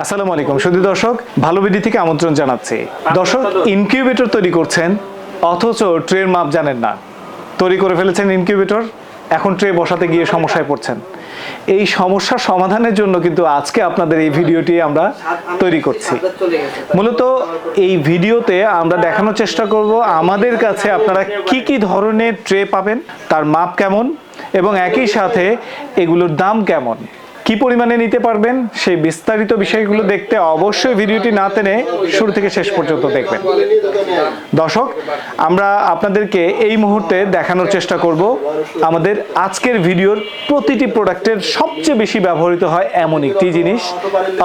আসসালামু আলাইকুম। শুধু দর্শক ভালো বিডি থেকে আমন্ত্রণ জানাচ্ছি। দর্শক ইনকিউবেটর তৈরি করছেন, অথচ ট্রের মাপ জানেন না। তৈরি করে ফেলেছেন ইনকিউবেটর এখন ট্রে বসাতে গিয়ে সমস্যায় পড়ছেন। এই সমস্যার সমাধানের জন্য কিন্তু আজকে আপনাদের এই ভিডিওটি আমরা তৈরি করছি। মূলত এই ভিডিওতে আমরা দেখানোর চেষ্টা করব, আমাদের কাছে আপনারা কি কি ধরনের ট্রে পাবেন, তার মাপ কেমন, এবং একই সাথে এগুলোর দাম কেমন। কি পরিমাণে নিতে পারবেন সেই বিস্তারিত বিষয়গুলো দেখতে অবশ্যই ভিডিওটি না টেনে শুরু থেকে শেষ পর্যন্ত দেখবেন। দর্শক, আমরা আপনাদেরকে এই মুহূর্তে দেখানোর চেষ্টা করব আমাদের আজকের ভিডিওর প্রতিটি প্রোডাক্টের সবচেয়ে বেশি ব্যবহৃত হয় এমন একটি জিনিস,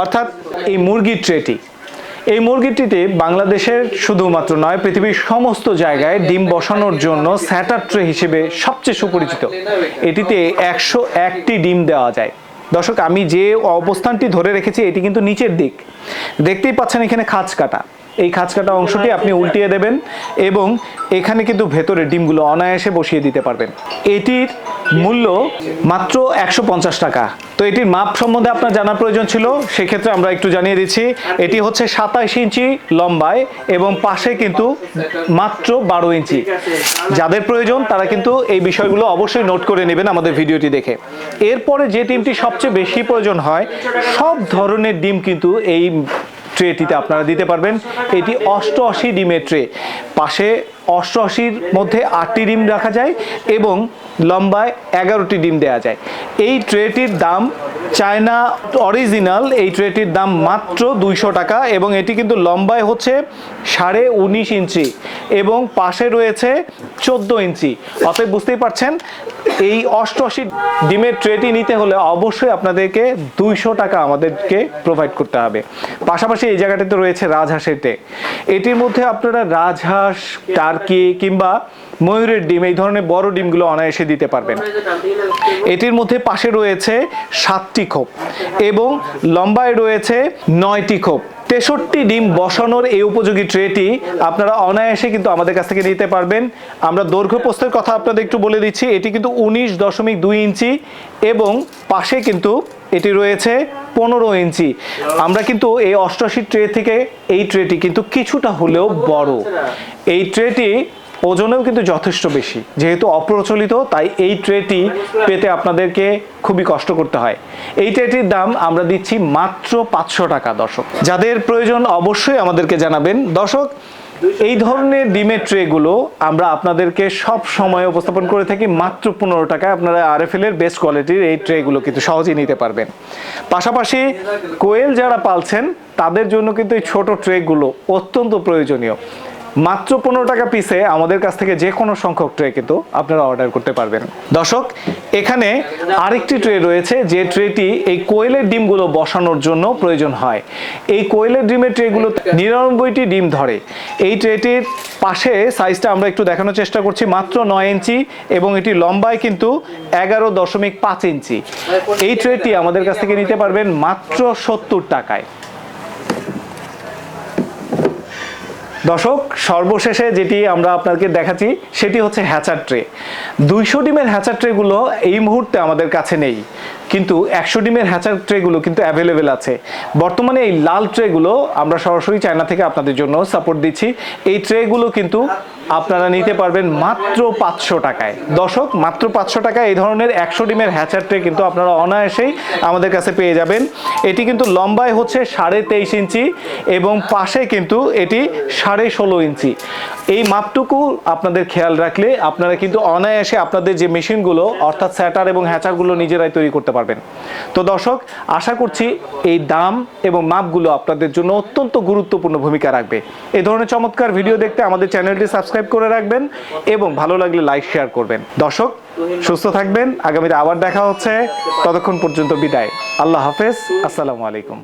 অর্থাৎ এই মুরগির ট্রেটি। এই মুরগিটিতে বাংলাদেশের শুধুমাত্র নয়, পৃথিবীর সমস্ত জায়গায় ডিম বসানোর জন্য স্যাটার ট্রে হিসেবে সবচেয়ে সুপরিচিত। এটিতে একশো একটি ডিম দেওয়া যায়। দর্শক, আমি যে অবস্থানটি ধরে রেখেছি, এটি কিন্তু নিচের দিক। দেখতেই পাচ্ছেন এখানে খাঁজ কাটা। এই খাঁজ কাটা অংশটি আপনি উল্টিয়ে দেবেন এবং এখানে কিন্তু ভেতরে ডিমগুলো অনায়াসে বসিয়ে দিতে পারবেন। এটির মূল্য মাত্র একশো পঞ্চাশ টাকা। তো এটির মাপ সম্বন্ধে আপনার জানার প্রয়োজন ছিল, সেক্ষেত্রে আমরা একটু জানিয়ে দিচ্ছি, এটি হচ্ছে সাতাইশ ইঞ্চি লম্বায় এবং পাশে কিন্তু মাত্র বারো ইঞ্চি। যাদের প্রয়োজন তারা কিন্তু এই বিষয়গুলো অবশ্যই নোট করে নেবেন আমাদের ভিডিওটি দেখে। এরপরে যে ডিমটি সবচেয়ে বেশি প্রয়োজন হয়, সব ধরনের ডিম কিন্তু এই ট্রেটিতে আপনারা দিতে পারবেন। এটি অষ্টআশি ডিমের ট্রে। পাশে অষ্টআশির মধ্যে আটটি ডিম রাখা যায় এবং লম্বায় এগারোটি ডিম দেওয়া যায়। এই ট্রেটির দাম চায়না অরিজিনাল, এই ট্রেটির দাম মাত্র দুইশো টাকা এবং এটি কিন্তু লম্বায় হচ্ছে সাড়ে উনিশ ইঞ্চি। এবং পাশে রয়েছে চোদ্দ ইঞ্চি। অতএব বুঝতেই পারছেন, এই অষ্টআশি ডিমের ট্রেটি নিতে হলে অবশ্যই আপনাদেরকে দুইশো টাকা আমাদেরকে প্রোভাইড করতে হবে। পাশাপাশি এই জায়গাটাতে রয়েছে রাজহাঁসের টে এটির মধ্যে আপনারা রাজহাঁস, টার্কি কিংবা ময়ূরের ডিম, এই ধরনের বড় ডিমগুলো অনায়াসে দিতে পারবেন। এটির মধ্যে পাশে রয়েছে সাতটি খোপ এবং লম্বায় রয়েছে নয়টি খোপ। তেষট্টি ডিম বসানোর এই উপযোগী ট্রেটি আপনারা অনায়াসে কিন্তু আমাদের কাছ থেকে নিতে পারবেন। আমরা দৈর্ঘ্য পোস্তের কথা আপনাদের একটু বলে দিচ্ছি, এটি কিন্তু উনিশ দশমিক দুই ইঞ্চি এবং পাশে কিন্তু এটি রয়েছে পনেরো ইঞ্চি। আমরা কিন্তু এই অষ্টআশি ট্রে থেকে এই ট্রেটি কিন্তু কিছুটা হলেও বড়। এই ট্রেটি ওজনেও কিন্তু যথেষ্ট বেশি। যেহেতু অপ্রচলিত, তাই এই ট্রেটি পেতে আপনাদেরকে খুবই কষ্ট করতে হয়। এই ট্রেটির দাম আমরা দিচ্ছি মাত্র পাঁচশো টাকা, দর্শক। যাদের প্রয়োজন অবশ্যই আমাদেরকে জানাবেন। দর্শক, এই ধরনের ডিমের ট্রেগুলো আমরা আপনাদেরকে সব সময় উপস্থাপন করে থাকি মাত্র পনেরো টাকায়। আপনারা আরএফএল এর বেস্ট কোয়ালিটির এই ট্রেগুলো কিন্তু সহজেই নিতে পারবেন। পাশাপাশি কোয়েল যারা পালছেন, তাদের জন্য কিন্তু এই ছোট ট্রেগুলো অত্যন্ত প্রয়োজনীয়। মাত্র পনেরো টাকা পিসে আমাদের কাছ থেকে যে কোনো সংখ্যক ট্রে কিন্তু আপনারা অর্ডার করতে পারবেন। দর্শক, এখানে আরেকটি ট্রে রয়েছে, যে ট্রেটি এই কোয়েলের ডিমগুলো বসানোর জন্য প্রয়োজন হয়। এই কোয়েলের ডিমের ট্রেগুলো নিরানব্বইটি ডিম ধরে। এই ট্রেটির পাশে সাইজটা আমরা একটু দেখানোর চেষ্টা করছি, মাত্র নয় ইঞ্চি এবং এটি লম্বায় কিন্তু এগারো দশমিক পাঁচ ইঞ্চি। এই ট্রেটি আমাদের কাছ থেকে নিতে পারবেন মাত্র সত্তর টাকায়। দর্শক, সর্বশেষে যেটি আমরা আপনাকে দেখাচ্ছি, সেটি হচ্ছে হ্যাচার ট্রে। দুইশো ডিমের হ্যাচার ট্রেগুলো এই মুহূর্তে আমাদের কাছে নেই। কিন্তু একশো ডিমের হ্যাচার ট্রেগুলো কিন্তু অ্যাভেলেবেল আছে। বর্তমানে এই লাল ট্রেগুলো আমরা সরাসরি চায়না থেকে আপনাদের জন্য সাপোর্ট দিচ্ছি। এই ট্রেগুলো কিন্তু আপনারা নিতে পারবেন মাত্র পাঁচশো টাকায়। দশক মাত্র পাঁচশো টাকায় এই ধরনের একশো ডিমের হ্যাচার ট্রে কিন্তু আপনারা অনায়াসেই আমাদের কাছে পেয়ে যাবেন। এটি কিন্তু লম্বায় হচ্ছে সাড়ে তেইশ ইঞ্চি এবং পাশে কিন্তু এটি সাড়ে ষোলো ইঞ্চি। এই মাপটুকু আপনাদের খেয়াল রাখলে আপনারা কিন্তু অনায়াসে আপনাদের যে মেশিনগুলো, অর্থাৎ স্যাটার এবং হ্যাচারগুলো নিজেরাই তৈরি করতে পারবেন। তো দর্শক, আশা করছি এই দাম এবং মাপগুলো আপনাদের জন্য অত্যন্ত গুরুত্বপূর্ণ ভূমিকা রাখবে। এই ধরনের চমৎকার ভিডিও দেখতে আমাদের চ্যানেলটি সাবস্ক্রাইব করে রাখবেন এবং ভালো লাগলে লাইক, শেয়ার করবেন। দর্শক, সুস্থ থাকবেন। আগামীতে আবার দেখা হচ্ছে। ততক্ষণ পর্যন্ত বিদায়। আল্লাহ হাফেজ। আসসালামু আলাইকুম।